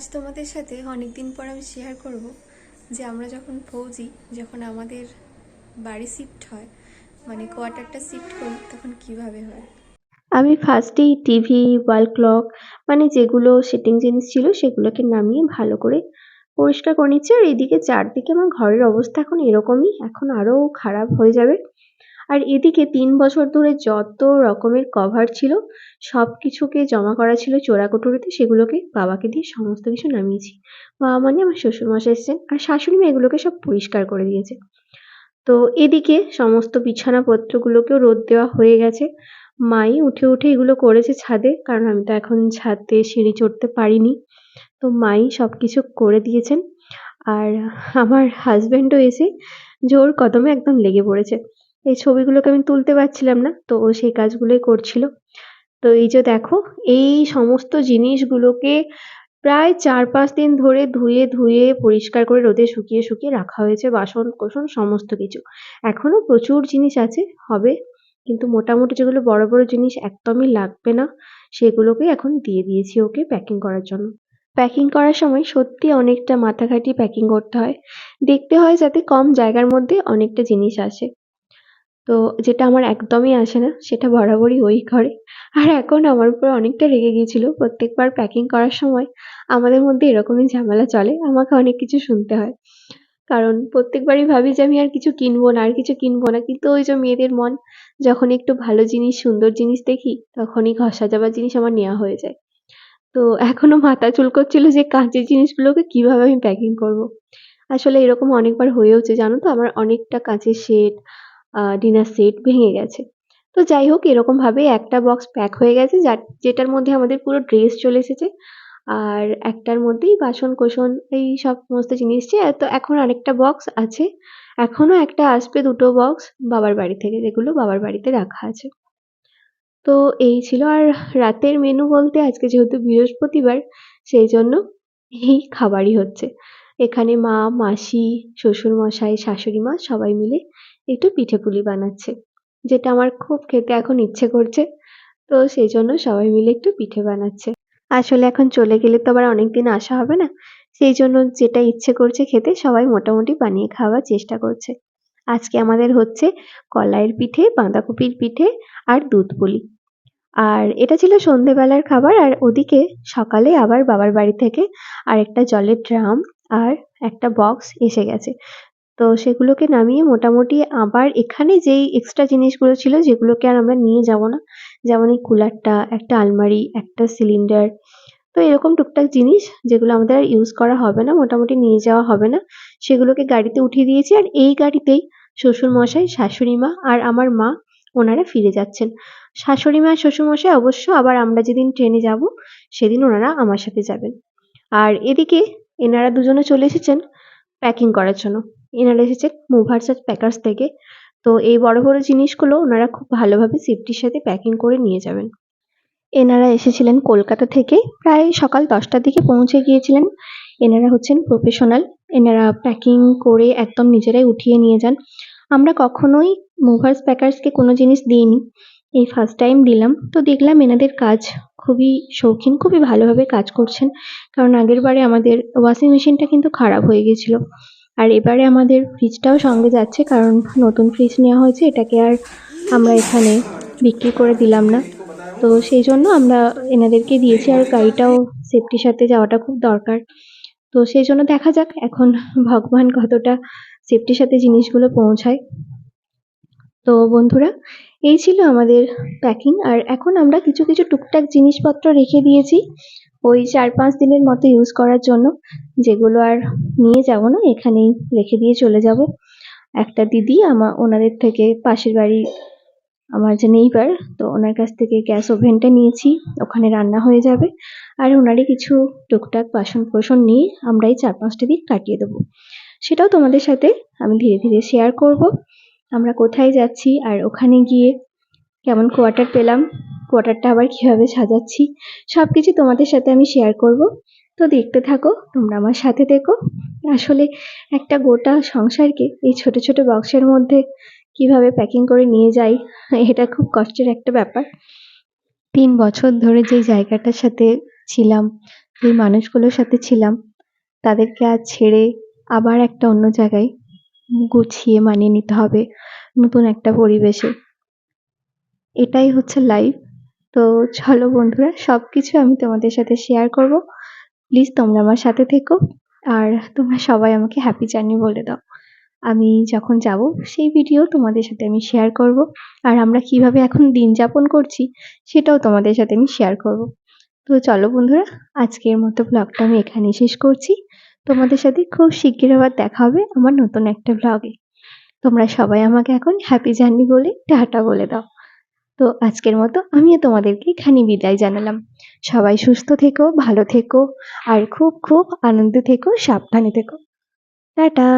আজ তোমাদের সাথে অনেক দিন পর আমি শেয়ার করব যে আমরা যখন ফৌজি, যখন আমাদের বাড়ি শিফট হয় মানে কোয়ার্টারটা শিফট করি, তখন কীভাবে হয়? আমি ফার্স্টেই টিভি ওয়াল ক্লক মানে যেগুলো সেটিং জিনিস ছিল, সেগুলোকে নামিয়ে ভালো করে পরিষ্কার করে নিচ্ছি। আর এদিকে চারদিকে আমার ঘরের অবস্থা এখন এরকমই, এখন আরও খারাপ হয়ে যাবে। আর এদিকে তিন বছর ধরে যত রকমের কভার ছিল সব কিছুকে জমা করা ছিল চোরাকুঠুরিতে সেগুলোকে বাবাকে দিয়ে সমস্ত কিছু নামিয়েছি। বাবা মানে আমার শ্বশুরমশাই এসেছেন আর শাশুড়ি মা এগুলোকে সব পরিষ্কার করে দিয়েছে। তো এদিকে সমস্ত বিছানাপত্রগুলোকেও রোদ দেওয়া হয়ে গেছে। মাই উঠে উঠে এগুলো করেছে ছাদে, কারণ আমি তো এখন ছাদে সিঁড়ি চড়তে পারিনি। তো মাই সব কিছু করে দিয়েছেন। আর আমার হাজব্যান্ডও এসে জোর কদমে একদম লেগে পড়েছে। এই ছবিগুলোকে আমি তুলতে পারছিলাম না, তো ও সেই কাজগুলোই করছিল। তো এই যে দেখো, এই সমস্ত জিনিসগুলোকে প্রায় চার পাঁচ দিন ধরে ধুয়ে ধুয়ে, পরিষ্কার করে রোদে শুকিয়ে শুকিয়ে রাখা হয়েছে বাসন কোসন সমস্ত কিছু। এখনও প্রচুর জিনিস আছে, হবে, কিন্তু মোটামুটি যেগুলো বড় বড় জিনিস একদমই লাগবে না সেগুলোকে এখন দিয়ে দিয়েছি ওকে প্যাকিং করার জন্য। প্যাকিং করার সময় সত্যি অনেকটা মাথা খাটিয়ে প্যাকিং করতে হয়। দেখতে হয় যাতে কম জায়গার মধ্যে অনেকটা জিনিস আসে। তো যেটা আমার একদমই আসে না, সেটা বরাবরই ওই করে আর এখন আমার উপর অনেকটা রেগে গিয়েছিল। প্রত্যেকবার প্যাকিং করার সময় আমাদের মধ্যে এরকমই ঝামেলা চলে, আমাকে অনেক কিছু শুনতে হয়। কারণ প্রত্যেকবারই ভাবি যে আমি আর কিছু কিনবো না, আর কিছু কিনবো না। কিন্তু ওই যে মেয়েদের মন, যখন একটু ভালো জিনিস, সুন্দর জিনিস দেখি, তখনই ঘষা যাবার জিনিস আমার নেওয়া হয়ে যায়। তো এখনও মাথা চুলকোচ্ছিল যে কাঁচের জিনিসগুলোকে কীভাবে আমি প্যাকিং করব। আসলে এরকম অনেকবার হয়েওছে, জানো তো? আমার অনেকটা কাঁচের সেট ডিনার সেট ভেঙে গেছে। তো যাই হোক এরকমভাবে একটা বক্স প্যাক হয়ে গেছে, যার, যেটার মধ্যে আমাদের পুরো ড্রেস চলে এসেছে। আর একটার মধ্যেই বাসন কোসন এই সব সমস্ত জিনিস তো এখন আরেকটা বক্স আছে। এখনও একটা আসবে দুটো বক্স বাবার বাড়ি থেকে, যেগুলো বাবার বাড়িতে রাখা আছে। তো এই ছিল। আর রাতের মেনু বলতে আজকে যেহেতু বৃহস্পতিবার, সেই জন্য এই খাবারই হচ্ছে। এখানে মা, মাসি, শ্বশুরমশাই শাশুড়ি মা সবাই মিলে একটু পিঠে পুলি বানাচ্ছে, যেটা আমার খুব খেতে এখন ইচ্ছে করছে। তো সেই জন্য সবাই মিলে একটু পিঠে বানাচ্ছে। আসলে এখন চলে গেলে তো আবার অনেক দিন আসা হবে না। সেই জন্য যেটা ইচ্ছে করছে খেতে সবাই মোটামুটি বানিয়ে খাওয়ার চেষ্টা করছে। আজকে আমাদের হচ্ছে কলাইয়ের পিঠে, বাঁধাকপির পিঠে আর দুধ পুলি। আর এটা ছিল সন্ধেবেলার খাবার আর ওদিকে সকালে আবার বাবার বাড়ি থেকে আর একটা জলের ড্রাম আর একটা বক্স এসে গেছে। তো সেগুলোকে নামিয়ে মোটামুটি আবার এখানে যেই এক্সট্রা জিনিসগুলো ছিল যেগুলোকে আর আমরা নিয়ে যাব না, যেমন এই কুলারটা, একটা আলমারি, একটা সিলিন্ডার তো এরকম টুকটাক জিনিস যেগুলো আমাদের আর ইউজ করা হবে না, মোটামুটি নিয়ে যাওয়া হবে না, সেগুলোকে গাড়িতে উঠিয়ে দিয়েছি আর এই গাড়িতেই শ্বশুরমশাই শাশুড়ি মা আর আমার মা ওনারা ফিরে যাচ্ছেন। শাশুড়ি মা শ্বশুরমশাই অবশ্য আবার আমরা যেদিন ট্রেনে যাব সেদিন ওনারা আমার সাথে যাবেন। আর এদিকে এনারা দুজনে চলে এসেছেন প্যাকিং করার জন্য। এনারা এসেছেন মুভার্স আর প্যাকার্স থেকে। তো এই বড় বড় জিনিসগুলো ওনারা খুব ভালোভাবে সেফটির সাথে প্যাকিং করে নিয়ে যাবেন। এনারা এসেছিলেন কলকাতা থেকে, প্রায় সকাল দশটার দিকে পৌঁছে গিয়েছিলেন। এনারা হচ্ছেন প্রফেশনাল এনারা প্যাকিং করে একদম নিজেরাই উঠিয়ে নিয়ে যান। আমরা কখনোই মুভার্স প্যাকার্সকে কোনো জিনিস দিইনি। এই ফার্স্ট টাইম দিলাম। তো দেখলাম এনাদের কাজ খুবই শৌখিন, খুবই ভালোভাবে কাজ করছেন। কারণ আগের বারে আমাদের ওয়াশিং মেশিনটা কিন্তু খারাপ হয়ে গেছিল আর এবারে আমাদের ফ্রিজটাও সঙ্গে যাচ্ছে, কারণ নতুন ফ্রিজ নেওয়া হয়েছে, এটাকে আর আমরা এখানে বিক্রি করে দিলাম না। তো সেই জন্য আমরা এনাদেরকে দিয়েছি, আর গাড়িটাও সেফটির সাথে যাওয়াটা খুব দরকার। তো সেই জন্য দেখা যাক এখন ভগবান কতটা সেফটির সাথে জিনিসগুলো পৌঁছায়। তো বন্ধুরা, এই ছিল আমাদের প্যাকিং আর এখন আমরা কিছু কিছু টুকটাক জিনিসপত্র রেখে দিয়েছি। ওই চার পাঁচ দিনের মতো ইউজ করার জন্য যেগুলো আর নিয়ে যাব না, এখানেই রেখে দিয়ে চলে যাব। একটা দিদি আমার ওনাদের থেকে পাশের বাড়ি আমার যে নেইবার তো ওনার কাছ থেকে গ্যাস ওভেনটা নিয়েছি, ওখানে রান্না হয়ে যাবে। আর ওনারই কিছু টুকটাক বাসন পোষণ নিয়ে আমরা এই চার পাঁচটা দিন কাটিয়ে দেবো। সেটাও তোমাদের সাথে আমি ধীরে ধীরে শেয়ার করব। আমরা কোথায় যাচ্ছি আর ওখানে গিয়ে কেমন কোয়ার্টার পেলাম কোয়ার্টারটা আবার কীভাবে সাজাচ্ছি সব কিছু তোমাদের সাথে আমি শেয়ার করব। তো দেখতে থাকো, তোমরা আমার সাথে দেখো। আসলে একটা গোটা সংসারকে এই ছোট ছোট বক্সের মধ্যে কীভাবে প্যাকিং করে নিয়ে যাই, এটা খুব কষ্টের একটা ব্যাপার। তিন বছর ধরে যে জায়গাটার সাথে ছিলাম যেই মানুষগুলোর সাথে ছিলাম, তাদেরকে আজ ছেড়ে আবার একটা অন্য জায়গায় গুছিয়ে মানিয়ে নিতে হবে, নতুন একটা পরিবেশে। এটাই হচ্ছে লাইফ তো চলো বন্ধুরা সব কিছু আমি তোমাদের সাথে শেয়ার করব। প্লিজ তোমরা আমার সাথে থেকো আর তোমরা সবাই আমাকে হ্যাপি জার্নি বলে দাও। আমি যখন যাব, সেই ভিডিও তোমাদের সাথে আমি শেয়ার করব। আর আমরা কীভাবে এখন দিন যাপন করছি, সেটাও তোমাদের সাথে আমি শেয়ার করব। তো চলো বন্ধুরা, আজকের মতো ব্লগটা আমি এখানেই শেষ করছি। তোমাদের সাথে খুব শিগগির আবার দেখা হবে আমার নতুন একটা ব্লগে তোমরা সবাই আমাকে এখন হ্যাপি জার্নি বলে, টাটা বলে দাও। তো আজকের মতো আমিও তোমাদেরকে এখানে বিদায় জানালাম। সবাই সুস্থ থেকো, ভালো থেকো, আর খুব খুব আনন্দ থেকো, সাবধানে থেকো। টাটা!